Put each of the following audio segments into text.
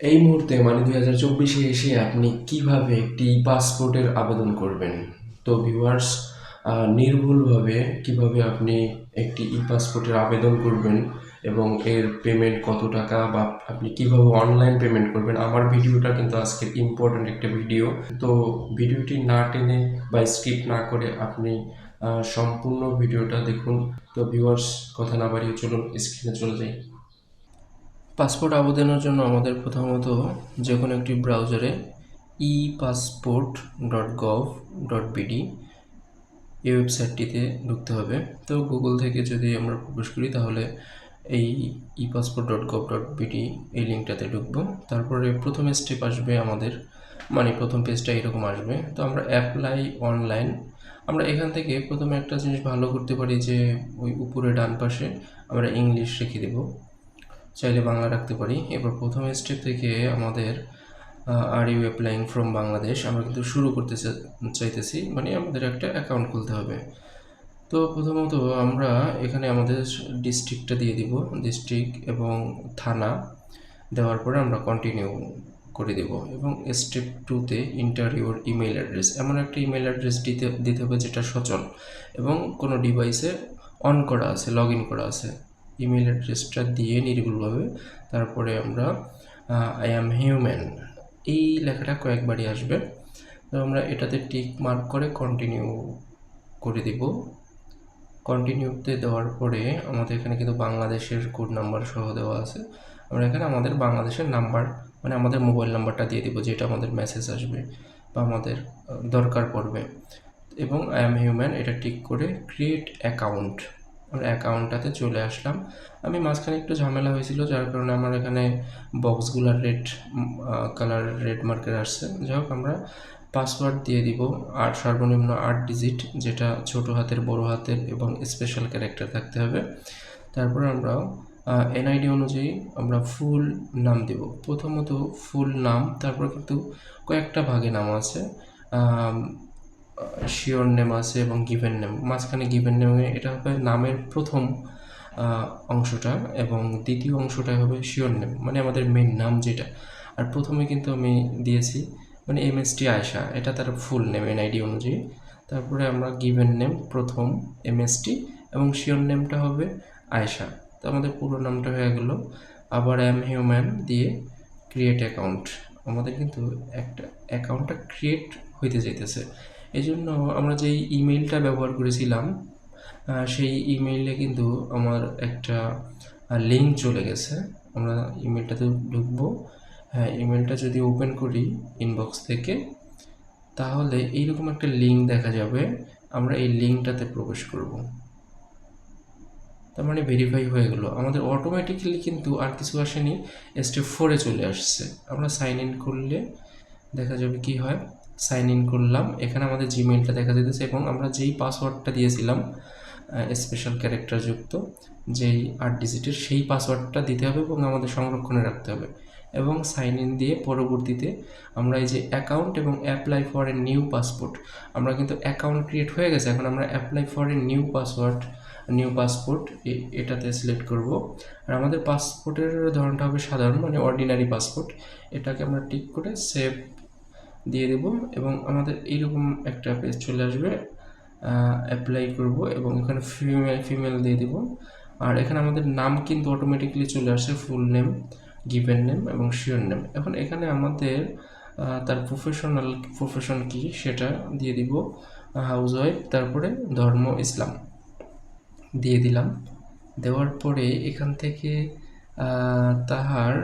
এই মুহূর্তে মানে দুই হাজার চব্বিশে এসে আপনি কীভাবে একটি পাসপোর্টের আবেদন করবেন? তো ভিউয়ার্স নির্ভুলভাবে কীভাবে আপনি একটি ই পাসপোর্টের আবেদন করবেন এবং এর পেমেন্ট কত টাকা বা আপনি কীভাবে অনলাইন পেমেন্ট করবেন? আমার ভিডিওটা কিন্তু আজকের ইম্পর্ট্যান্ট একটা ভিডিও তো ভিডিওটি না টেনে বা স্কিপ না করে আপনি সম্পূর্ণ ভিডিওটা দেখুন। তো ভিউয়ার্স কথা না বাড়িয়ে চলুন স্ক্রিনে চলে যাই। পাসপোর্ট আবেদনের জন্য আমাদের প্রথমত যে কোনো একটি ব্রাউজারে E passport dot gov dot BD এই ওয়েবসাইটটিতে ঢুকতে হবে। তো গুগল থেকে যদি আমরা প্রবেশ করি, তাহলে এই E passport dot gov dot BD এই লিঙ্কটাতে ঢুকবো। তারপরে প্রথম স্টেপ আসবে আমাদের মানে প্রথম পেজটা এরকম আসবে। তো আমরা অ্যাপ্লাই অনলাইন আমরা এখান থেকে প্রথমে একটা জিনিস ভালো করতে পারি যে ওই উপরে ডান পাশে আমরা ইংলিশ রেখে দেবো। চাইলে বাংলা রাখতে পারি। এবার প্রথম স্টেপ থেকে আমাদের are you applying from Bangladesh আমরা কিন্তু শুরু করতে চাইতেছি। মানে আমাদের একটা অ্যাকাউন্ট খুলতে হবে। তো প্রথমত আমরা এখানে আমাদের ডিস্ট্রিক্টটা দিয়ে দিব। ডিস্ট্রিক্ট এবং থানা দেওয়ার পরে আমরা কন্টিনিউ করে দেব। এবং স্টেপ টুতে ইন্টার ইউর ইমেল অ্যাড্রেস এমন একটা ইমেল অ্যাড্রেস দিতে দিতে হবে যেটা সচল এবং কোনো ডিভাইসে অন করা আছে লগ ইন করা আছে। ইমেল অ্যাড্রেসটা দিয়ে নির্ভুলভাবে, তারপরে আমরা আই অ্যাম হিউম্যান এই লেখাটা কয়েকবারই আসবে। তো আমরা এটাতে টিক মার্ক করে কন্টিনিউ করে দিব। কন্টিনিউতে দেওয়ার পরে আমাদের এখানে কিন্তু বাংলাদেশের কোড নাম্বার সহ দেওয়া আছে। আমরা এখানে আমাদের বাংলাদেশের নাম্বার মানে আমাদের মোবাইল নাম্বারটা দিয়ে দিব, যেটা আমাদের মেসেজ আসবে বা আমাদের দরকার পড়বে। এবং আই এম হিউম্যান এটা টিক করে ক্রিয়েট অ্যাকাউন্ট অ্যাকাউন্টটাতে চলে আসলাম। আমি মাঝখানে একটু ঝামেলা হয়েছিল, যার কারণে আমার এখানে বক্সগুলার রেড কালার রেড মার্কের আসছে। যাই হোক, আমরা পাসওয়ার্ড দিয়ে দিব আর সর্বনিম্ন আট ডিজিট যেটা ছোট হাতের, বড় হাতের এবং স্পেশাল ক্যারেক্টার থাকতে হবে। তারপর আমরা এনআইডি অনুযায়ী আমরা ফুল নাম দেব। প্রথমত ফুল নাম, তারপর কিন্তু কয়েকটা ভাগে নাম আছে। শিওর নেম আছে এবং গিভেন নেম মাঝখানে গিভেন নেমে এটা হবে নামের প্রথম অংশটা এবং দ্বিতীয় অংশটা হবে শিওর নেম মানে আমাদের মেন নাম যেটা। আর প্রথমে কিন্তু আমি দিয়েছি মানে এম এস টি আয়সা এটা তার ফুল নেম এনআইডি অনুযায়ী। তারপরে আমরা গিভেন নেম প্রথম এম এস টি এবং শিওর নেমটা হবে আয়সা তো আমাদের পুরো নামটা হয়ে গেল। আবার অ্যাম হিউম্যান দিয়ে ক্রিয়েট অ্যাকাউন্ট আমাদের কিন্তু একটা অ্যাকাউন্টটা ক্রিয়েট হইতে যাইতেছে। এই জন্য আমরা যেই ইমেলটা ব্যবহার করেছিলাম সেই ইমেইলে কিন্তু আমার একটা লিঙ্ক চলে গেছে। আমরা ইমেলটাতে ঢুকবো। হ্যাঁ ইমেলটা যদি ওপেন করি ইনবক্স থেকে, তাহলে এইরকম একটা লিঙ্ক দেখা যাবে। আমরা এই লিঙ্কটাতে প্রবেশ করব। তার মানে ভেরিফাই হয়ে গেল। আমাদের অটোমেটিক্যালি কিন্তু আর কিছু আসেনি। স্টেপ ফোরে চলে আসছে। আমরা সাইন ইন করলে দেখা যাবে কি হয়। সাইন ইন করলাম। এখানে আমাদের জিমেইলটা দেখা যেতেছে এবং আমরা যেই পাসওয়ার্ডটা দিয়েছিলাম স্পেশাল ক্যারেক্টার যুক্ত, যেই আট ডিজিটের সেই পাসওয়ার্ডটা দিতে হবে এবং আমাদের সংরক্ষণে রাখতে হবে। এবং সাইন ইন দিয়ে পরবর্তীতে আমরা এই যে অ্যাকাউন্ট এবং apply for a new passport আমরা কিন্তু অ্যাকাউন্ট ক্রিয়েট হয়ে গেছে। এখন আমরা apply for a new password new passport এটাতে সিলেক্ট করব। আর আমাদের পাসপোর্টের ধরনটা হবে সাধারণ মানে অর্ডিনারি পাসপোর্ট এটাকে আমরা টিক করে সেভ দিয়ে দেব এবং আমাদের এইরকম একটা পেজ চলে আসবে অ্যাপ্লাই করব এবং এখানে ফিমেল ফিমেল দিয়ে দেব। আর এখানে আমাদের নাম কিন্তু অটোমেটিক্যালি চলে আসে ফুল নেম গিভেন নেম এবং শিওর নেম এখন এখানে আমাদের তার প্রফেশনাল প্রফেশন কি সেটা দিয়ে দিব হাউস ওয়াইফ তারপরে ধর্ম, ইসলাম। দিয়ে দিলাম। দেওয়ার পরে এখান থেকে তাহার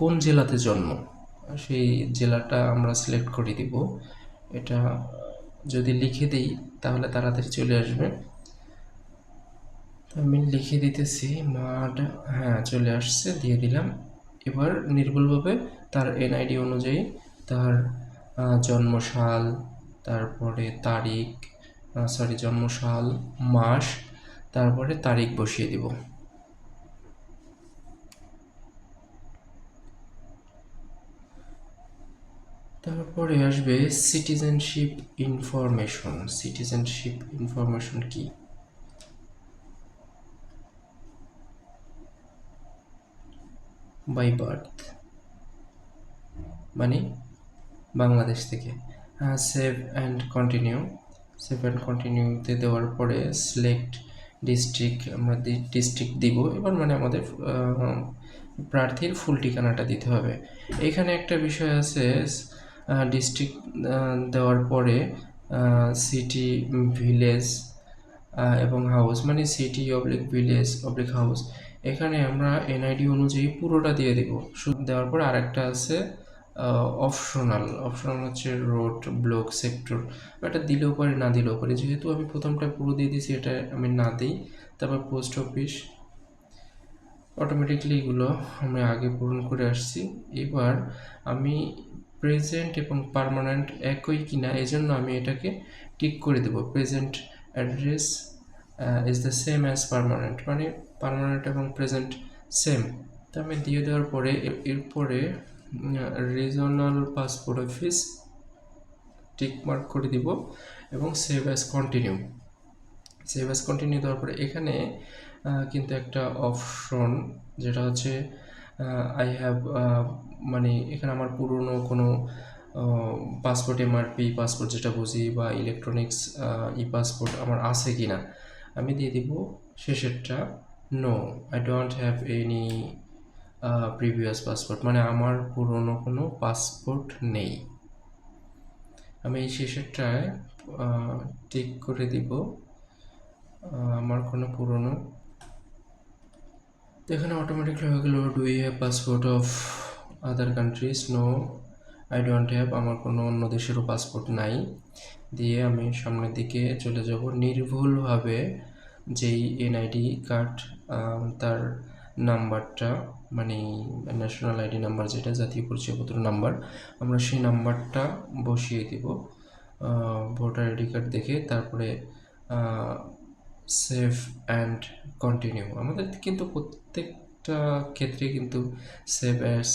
কোন জেলাতে জন্ম? সেই জেলাটা আমরা সিলেক্ট করে দিব। এটা যদি লিখে দিই, তাহলে তাড়াতাড়ি চলে আসবে। আমি লিখে দিতেছি, মাড হ্যাঁ চলে আসছে, দিয়ে দিলাম। এবার নির্ভুলভাবে তার এনআইডি অনুযায়ী তার জন্মসাল, তারপরে তারিখ সরি জন্মসাল, মাস, তারপরে তারিখ বসিয়ে দিব। তারপরে আসবে সিটিজেনশিপ ইনফরমেশন সিটিজেনশিপ ইনফরমেশন কি? বাই বার্থ মানে বাংলাদেশ থেকে। Save and continue save and কন্টিনিউতে দেওয়ার পরে সিলেক্ট ডিস্ট্রিক্ট আমরা ডিস্ট্রিক্ট দিব। এবার মানে আমাদের প্রার্থীর ফুল ঠিকানাটা দিতে হবে। এখানে একটা বিষয় আছে ডিস্ট্রিক্ট দেওয়ার পরে সিটি ভিলেজ এবং হাউস মানে city oblique village oblique house এখানে আমরা এনআইডি অনুযায়ী পুরোটা দিয়ে দিব। শুধু দেওয়ার পর আরেকটা আছে অপশনাল অপশনাল হচ্ছে রোড ব্লক সেক্টর এটা দিলেও পারে, না দিলেও পারে। যেহেতু আমি প্রথমটা পুরো দিয়ে দিয়েছি, এটা আমি না দিই, তারপর পোস্ট অফিস অটোমেটিকলি এগুলো আমি আগে পূরণ করে আসছি। এবার আমি প্রেজেন্ট এবং পার্মানেন্ট একই কিনা এই জন্য আমি এটাকে টিক করে দেব। Present address is the same as permanent মানে পার্মানেন্ট এবং প্রেজেন্ট সেম তো আমি দিয়ে দেওয়ার পরে এর- এরপরে regional passport office tick mark করে দিব এবং save as continue save as continue দেওয়ার পরে, এখানে কিন্তু একটা অপশন যেটা হচ্ছে আই হ্যাভ মানে এখানে আমার পুরনো কোনো পাসপোর্ট এমআরপি পাসপোর্ট যেটা বুঝি বা ইলেকট্রনিক্স ই পাসপোর্ট আমার আছে কি না আমি দিয়ে দিব শেষেরটা no I don't have any previous passport মানে আমার পুরনো কোনো পাসপোর্ট নেই। আমি এই শেষেরটায় টিক করে দিব আমার কোনো পুরনো তো এখানে অটোমেটিকলি হয়ে গেল do you have passport of other countries no I don't have আমার কোনো অন্য দেশেরও পাসপোর্ট নাই। দিয়ে আমি সামনের দিকে চলে যাব। নির্ভুলভাবে যেই এনআইডি কার্ড তার নাম্বারটা মানে ন্যাশনাল আইডি নাম্বার যেটা, জাতীয় পরিচয়পত্র নাম্বার আমরা সেই নাম্বারটা বসিয়ে দিব। ভোটার আইডি কার্ড দেখে, তারপরে সেভ অ্যান্ড কন্টিনিউ। আমাদের কিন্তু প্রত্যেকটা ক্ষেত্রে কিন্তু save as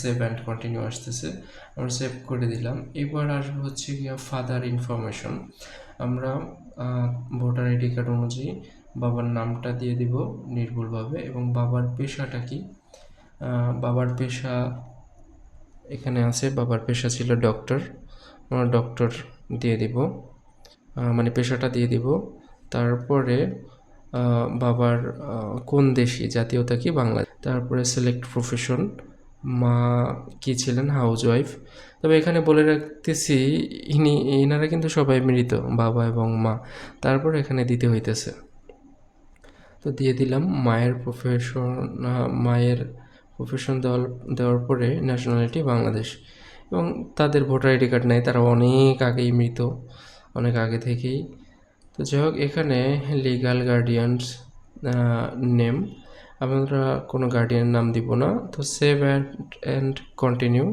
save and continue আসতেছে। আমরা সেভ করে দিলাম। এবার আসবে হচ্ছে গিয়া ফাদার ইনফরমেশন। আমরা ভোটার আইডি কার্ড অনুযায়ী বাবার নামটা দিয়ে দিব নির্ভুলভাবে এবং বাবার পেশাটা কি? বাবার পেশা এখানে আছে। বাবার পেশা ছিল ডক্টর। আমরা ডক্টর দিয়ে দিব মানে পেশাটা দিয়ে দিব। তারপরে বাবার কোন দেশি জাতীয়তা কি? বাংলা। তারপরে সিলেক্ট প্রফেশন মা কি ছিলেন? হাউস ওয়াইফ তবে এখানে বলে রাখতেছি, ইনি, এনারা কিন্তু সবাই মৃত, বাবা এবং মা। তারপর এখানে দিতে হইতেছে। তো দিয়ে দিলাম, মায়ের প্রফেশন মায়ের প্রফেশন দেওয়ার দেওয়ার পরে ন্যাশনালিটি বাংলাদেশ। এবং তাদের ভোটার আইডি কার্ড নেই, তারা অনেক আগেই মৃত, অনেক আগে থেকেই। তো যাই হোক, এখানে লিগাল গার্ডিয়ানস নেম আমরা কোনো গার্ডিয়ান নাম দিব না। তো সেভ অ্যান্ড অ্যান্ড কন্টিনিউ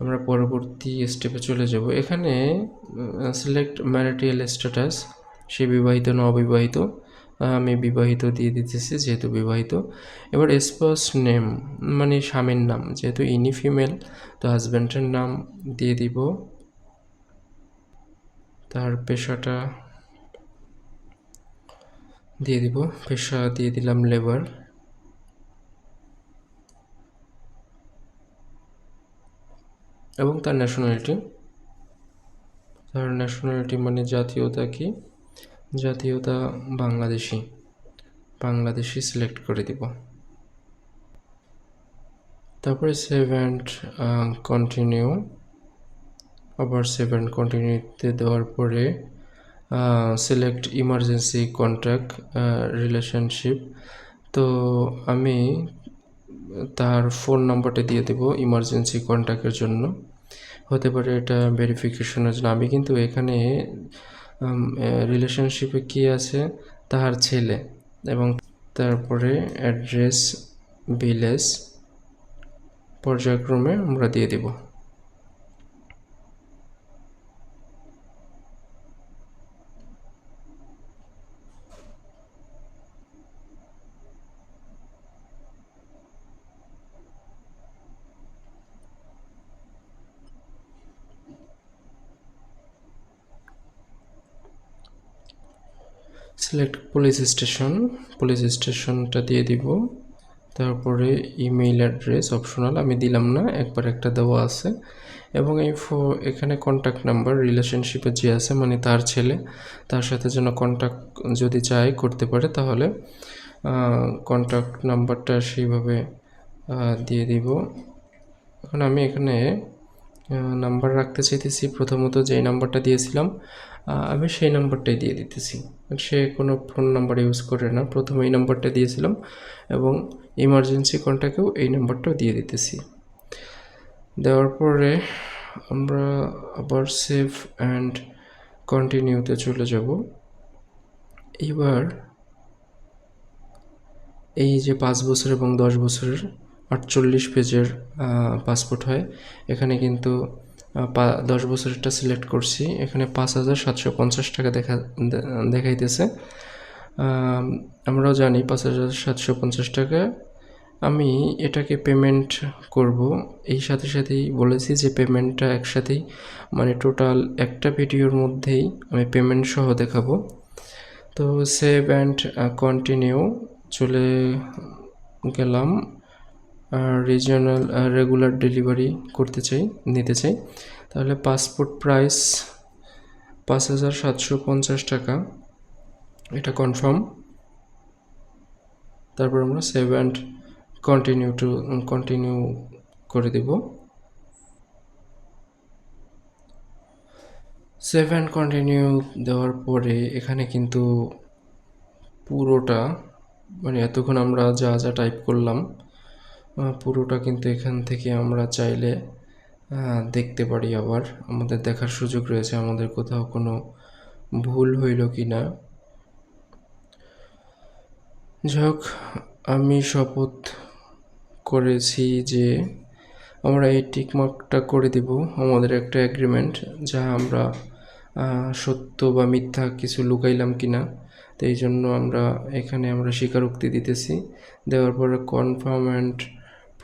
আমরা পরবর্তী স্টেপে চলে যাব। এখানে সিলেক্ট ম্যারিটিয়াল স্ট্যাটাস সে বিবাহিত না অবিবাহিত, আমি বিবাহিত দিয়ে দিতেছি যেহেতু বিবাহিত। এবার স্পাউস নেম মানে স্বামীর নাম, যেহেতু ইনি ফিমেল তো হাজব্যান্ডের নাম দিয়ে দিব। তার পেশাটা দিয়ে দিব পেশা দিয়ে দিলাম লেবার এবং তার ন্যাশনালিটি তার ন্যাশনালিটি মানে জাতীয়তা কি? জাতীয়তা বাংলাদেশি। বাংলাদেশি সিলেক্ট করে দিব। তারপরে সেভ অ্যান্ড কন্টিনিউ আবার সেভ অ্যান্ড কন্টিনিউতে দেওয়ার পরে সিলেক্ট ইমার্জেন্সি কন্ট্যাক্ট রিলেশনশিপ তো আমি তার ফোন নাম্বারটা দিয়ে দেব ইমার্জেন্সি কন্ট্যাক্টের জন্য। হতে পারে এটা ভেরিফিকেশনের জন্য। আমি কিন্তু এখানে রিলেশনশিপে কি আছে? তাহার ছেলে এবং তারপরে অ্যাড্রেস ভিলেজ পর্যায়ক্রমে আমরা দিয়ে দেব। সিলেক্ট পুলিশ স্টেশন পুলিশ স্টেশনটা দিয়ে দিব। তারপরে ইমেইল অ্যাড্রেস অপশনাল আমি দিলাম না, একবার একটা দেওয়া আছে। এবং এই এখানে কন্ট্যাক্ট নাম্বার রিলেশনশিপে যে আছে মানে তার ছেলে, তার সাথে যেন কন্ট্যাক্ট যদি চায়, করতে পারে, তাহলে কন্ট্যাক্ট নাম্বারটা সেইভাবে দিয়ে দিব। এখন আমি এখানে নাম্বার রাখতে চাইতেছি। প্রথমত যেই নাম্বারটা দিয়েছিলাম আমি সেই নাম্বারটাই দিয়ে দিতেছি। সে কোনো ফোন নাম্বার ইউজ করে না। প্রথমে এই নাম্বারটা দিয়েছিলাম এবং ইমার্জেন্সি কন্ট্যাক্টেও এই নাম্বারটাও দিয়ে দিতেছি। দেওয়ার পরে আমরা আবার সেভ অ্যান্ড কন্টিনিউতে চলে যাব। এবার এই যে পাঁচ বছর এবং দশ বছরের আটচল্লিশ পেজের পাসপোর্ট হয়, এখানে কিন্তু দশ বছরেরটা সিলেক্ট করছি। এখানে পাঁচ হাজার সাতশো পঞ্চাশ টাকা দেখা দেখাইতেছে। আম, আমরাও জানি পাঁচ হাজার সাতশো পঞ্চাশ টাকা। আমি এটাকে পেমেন্ট করব। এই সাথে সাথেই বলেছি যে পেমেন্টটা একসাথেই মানে টোটাল একটা ভিডিওর মধ্যেই আমি পেমেন্ট সহ দেখাবো। তো সেভ অ্যান্ড কন্টিনিউ চলে গেলাম। রিজিওনাল রেগুলার ডেলিভারি করতে চাই, নিতে চাই। তাহলে পাসপোর্ট প্রাইস পাঁচ হাজার সাতশো পঞ্চাশ টাকা, এটা কনফার্ম তারপর আমরা save and continue to continue করে দেব। সেভ অ্যান্ড কন্টিনিউ দেওয়ার পরে এখানে কিন্তু পুরোটা মানে এতক্ষণ আমরা যা যা টাইপ করলাম পুরোটা কিন্তু এখান থেকে আমরা চাইলে দেখতে পারি আবার। আমাদের দেখার সুযোগ রয়েছে, আমাদের কোথাও কোনো ভুল হইল কি না যাই হোক আমি শপথ করেছি যে আমরা এই টিকমার্কটা করে দিব, আমাদের একটা অ্যাগ্রিমেন্ট যা আমরা সত্য বা মিথ্যা কিছু লুকাইলাম কিনা। তো এই জন্য আমরা এখানে আমরা স্বীকারোক্তি দিতেছি। দেওয়ার পরে confirm and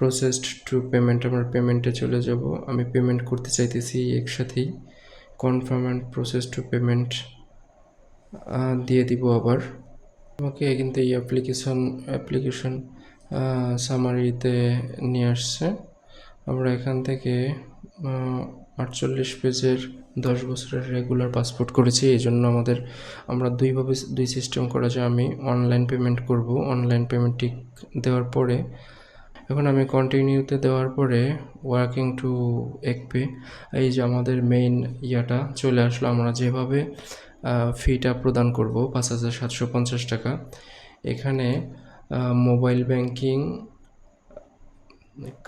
processed to payment আমরা পেমেন্টে চলে যাব। আমি পেমেন্ট করতে চাইতেছি একসাথেই। Confirm and process to payment দিয়ে দিব আবার। আমাকে কিন্তু এই অ্যাপ্লিকেশন অ্যাপ্লিকেশন সামারিতে নিয়ে আসছে। আমরা এখান থেকে আটচল্লিশ পেজের দশ বছরের রেগুলার পাসপোর্ট করেছি। এই জন্য আমাদের, আমরা দুইভাবে, দুই সিস্টেম করা যায়। আমি অনলাইন পেমেন্ট করব। অনলাইন পেমেন্ট টিক দেওয়ার পরে এখন আমি কন্টিনিউতে দেওয়ার পরে ওয়ার্কিং টু একপে এই যে আমাদের মেইন ইয়াটা চলে আসলো, আমরা যেভাবে ফিটা প্রদান করব, পাঁচ হাজার সাতশো পঞ্চাশ টাকা। এখানে mobile banking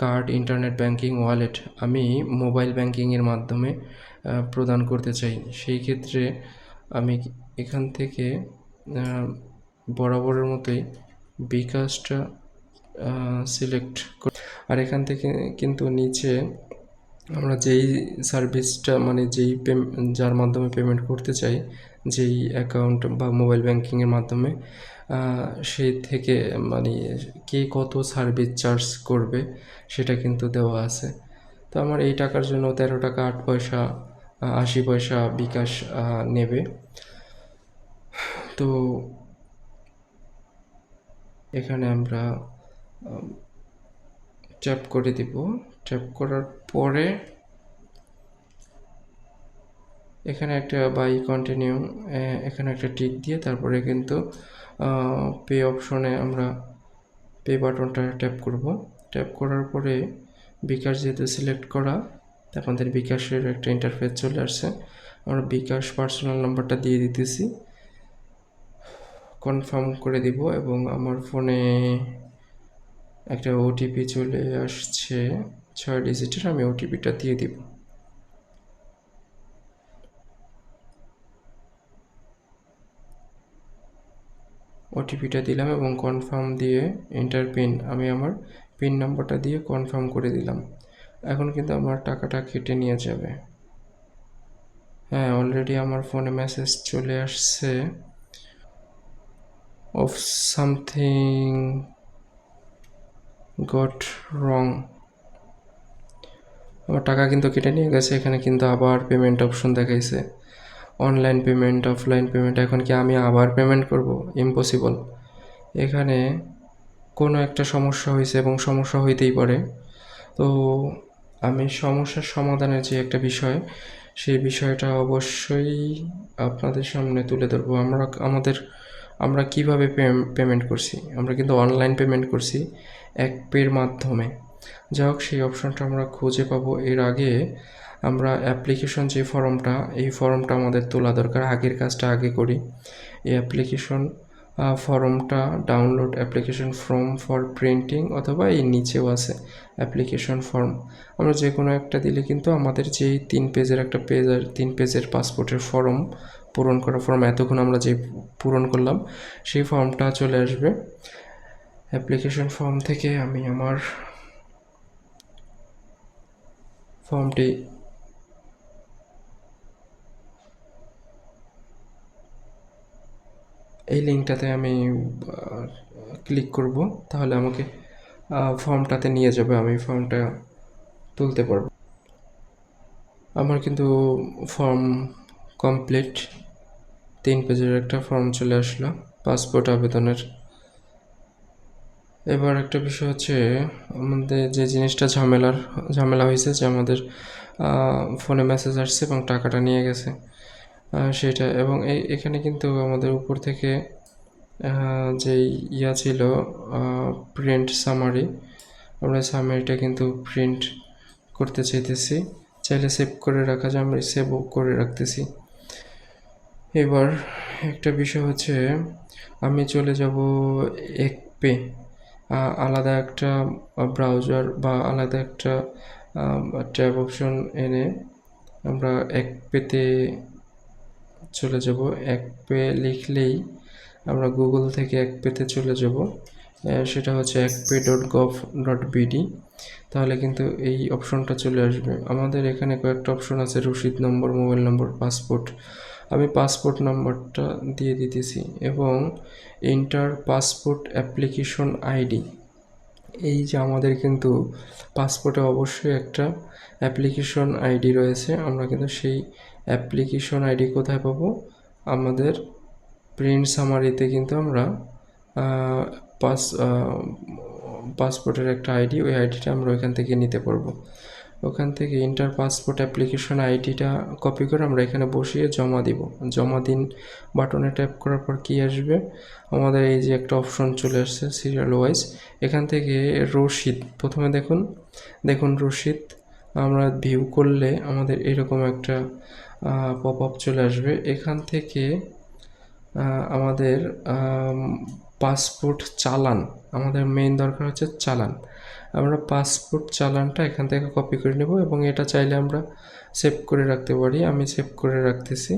card internet banking wallet আমি মোবাইল ব্যাংকিংয়ের মাধ্যমে প্রদান করতে চাই। সেই ক্ষেত্রে আমি এখান থেকে বরাবরের মতোই বিকাশটা সিলেক্ট আর এখান থেকে কিন্তু নিচে আমরা যেই সার্ভিসটা মানে যেই যার মাধ্যমে পেমেন্ট করতে চাই, যেই অ্যাকাউন্ট বা মোবাইল ব্যাংকিংয়ের মাধ্যমে সেই থেকে মানে কে কত সার্ভিস চার্জ করবে সেটা কিন্তু দেওয়া আছে। তো আমার এই টাকার জন্য তেরো টাকা আট পয়সা আশি পয়সা বিকাশ নেবে। তো এখানে আমরা ট্যাপ করে দিব। ট্যাপ করার পরে এখানে একটা বাই কন্টিনিউ এখানে একটা টিক দিয়ে তারপরে কিন্তু পে অপশনে আমরা পে বাটনটা ট্যাপ করব। ট্যাপ করার পরে বিকাশ যেহেতু সিলেক্ট করা আমাদের বিকাশের একটা ইন্টারফেস চলে আসছে। আমরা বিকাশ পার্সোনাল নাম্বারটা দিয়ে দিতেছি। কনফার্ম করে দিব এবং আমার ফোনে একটা ওটিপি চলে আসছে, ছয় ডিজিটের, আমি ওটিপিটা দিয়ে দিব। ওটিপিটা দিলাম এবং কনফার্ম দিয়ে এন্টার পিন আমি আমার পিন নাম্বারটা দিয়ে কনফার্ম করে দিলাম। এখন কিন্তু আমার টাকাটা কেটে নিয়ে যাবে। হ্যাঁ অলরেডি আমার ফোনে মেসেজ চলে আসছে অফ সামথিং গট রং আমার টাকা কিন্তু কেটে নিয়ে গেছে, এখানে কিন্তু আবার পেমেন্ট অপশন দেখাইছে। অনলাইন পেমেন্ট অফলাইন পেমেন্ট এখন কি আমি আবার পেমেন্ট করব? ইম্পসিবল এখানে কোনো একটা সমস্যা হয়েছে এবং সমস্যা হইতেই পারে। তো আমি সমস্যার সমাধানের যে একটা বিষয়, সেই বিষয়টা অবশ্যই আপনাদের সামনে তুলে ধরবো। আমরা, আমাদের, আমরা কীভাবে পেমেন্ট করছি? আমরা কিন্তু অনলাইন পেমেন্ট করছি। এক পের মাধ্যমে। যাই হোক সেই অপশনটা আমরা খুঁজে পাবো। এর আগে আমরা অ্যাপ্লিকেশন যে ফর্মটা এই ফর্মটা আমাদের তোলা দরকার। আগের কাজটা আগে করি। এই অ্যাপ্লিকেশন ফর্মটা download application form for printing অথবা এই নিচেও আছে অ্যাপ্লিকেশন ফর্ম আমরা যে কোনো একটা দিলে কিন্তু আমাদের যেই তিন পেজের একটা পেজ আর তিন পেজের পাসপোর্টের ফর্ম পূরণ করা ফর্ম এতক্ষণ আমরা যে পূরণ করলাম, সেই ফর্মটা চলে আসবে। অ্যাপ্লিকেশন ফর্ম থেকে আমি আমার ফর্মটি এই লিঙ্কটাতে আমি ক্লিক করব। তাহলে আমাকে ফর্মটাতে নিয়ে যাবে। আমি ফর্মটা তুলতে পারব। আমার কিন্তু ফর্ম কমপ্লিট তিন পেজের একটা ফর্ম চলে আসলো। পাসপোর্ট আবেদনের এবার একটা বিষয় হচ্ছে আমাদের যে জিনিসটা ঝামেলার, ঝামেলা হয়েছে যে আমাদের ফোনে মেসেজ আসছে এবং টাকাটা নিয়ে গেছে। সেটা এবং এই এখানে কিন্তু আমাদের উপর থেকে যেই ইয়া ছিল প্রিন্ট সামারি আমরা সামারিটা কিন্তু প্রিন্ট করতে চাইতেছি। চাইলে সেভ করে রাখা যায়, আমরা সেভও করে রাখতেছি। এবার একটা বিষয় হচ্ছে, আমি চলে যাব এক পে আলাদা একটা ব্রাউজার বা আলাদা একটা ট্যাব অপশন এনে আমরা এক পেতে চলে যাব। এক পে লিখলেই আমরা গুগল থেকে এক পেতে চলে যাব। সেটা হচ্ছে ekPay dot gov dot BD তাহলে কিন্তু এই অপশনটা চলে আসবে। আমাদের এখানে কয়েকটা অপশন আছে রসিদ নম্বর, মোবাইল নম্বর পাসপোর্ট আমি পাসপোর্ট নাম্বারটা দিয়ে দিতেছি এবং ইন্টার পাসপোর্ট অ্যাপ্লিকেশন আইডি এই যে আমাদের কিন্তু পাসপোর্টে অবশ্যই একটা অ্যাপ্লিকেশন আইডি রয়েছে। আমরা কিন্তু সেই অ্যাপ্লিকেশন আইডি কোথায় পাবো? আমাদের প্রিন্ট সামারিতে কিন্তু আমরা পাস পাসপোর্টের একটা আইডি ওই আইডিটা আমরা ওইখান থেকে নিতে পারব। ওখান থেকে ইন্টার পাসপোর্ট অ্যাপ্লিকেশন আইডিটা কপি করে আমরা এখানে বসিয়ে জমা দিব। জমা দিন বাটনে ট্যাপ করার পর কী আসবে? আমাদের এই যে একটা অপশন চলে আসছে সিরিয়াল ওয়াইজ এখান থেকে রসিদ প্রথমে দেখুন দেখুন রসিদ আমরা ভিউ করলে আমাদের এরকম একটা পপ আপ চলে আসবে। এখান থেকে আমাদের পাসপোর্ট চালান, আমাদের মেইন দরকার হচ্ছে চালান। আমরা পাসপোর্ট চালানটা এখান থেকে কপি করে নেব এবং এটা চাইলে আমরা সেভ করে রাখতে পারি। আমি সেভ করে রাখতেছি।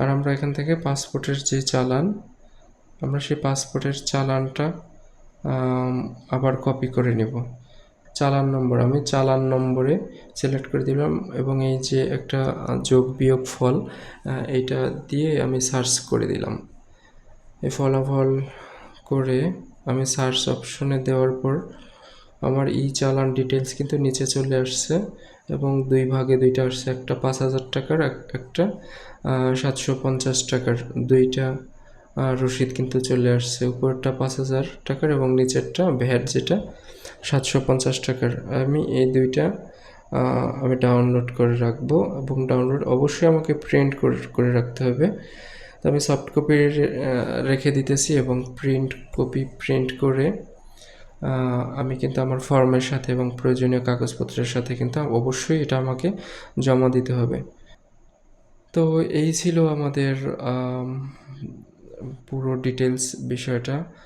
আর আমরা এখান থেকে পাসপোর্টের যে চালান, আমরা সেই পাসপোর্টের চালানটা আবার কপি করে নেব। চালান নম্বর, আমি চালান নম্বরে সিলেক্ট করে দিলাম এবং এই যে একটা যোগ বিয়োগ ফল এইটা দিয়ে আমি সার্চ করে দিলাম। এই ফলাফল করে আমি সার্চ অপশনে দেওয়ার পর আমার ই চালান ডিটেলস কিন্তু নিচে চলে আসছে এবং দুই ভাগে দুইটা আসছে, একটা পাঁচ হাজার টাকার একটা সাতশো পঞ্চাশ টাকার। দুইটা রসিদ কিন্তু চলে আসছে। উপরটা পাঁচ হাজার টাকার এবং নিচেরটা ভ্যাট যেটা সাতশো পঞ্চাশ টাকার। আমি এই দুইটা আমি ডাউনলোড করে রাখব এবং ডাউনলোড অবশ্যই আমাকে প্রিন্ট করে রাখতে হবে। তো আমি সফট কপি রেখে দিতেছি এবং প্রিন্ট কপি প্রিন্ট করে আমি কিন্তু আমার ফর্মের সাথে এবং প্রয়োজনীয় কাগজপত্রের সাথে কিন্তু অবশ্যই এটা আমাকে জমা দিতে হবে। তো এই ছিল আমাদের পুরো ডিটেলস বিষয়টা।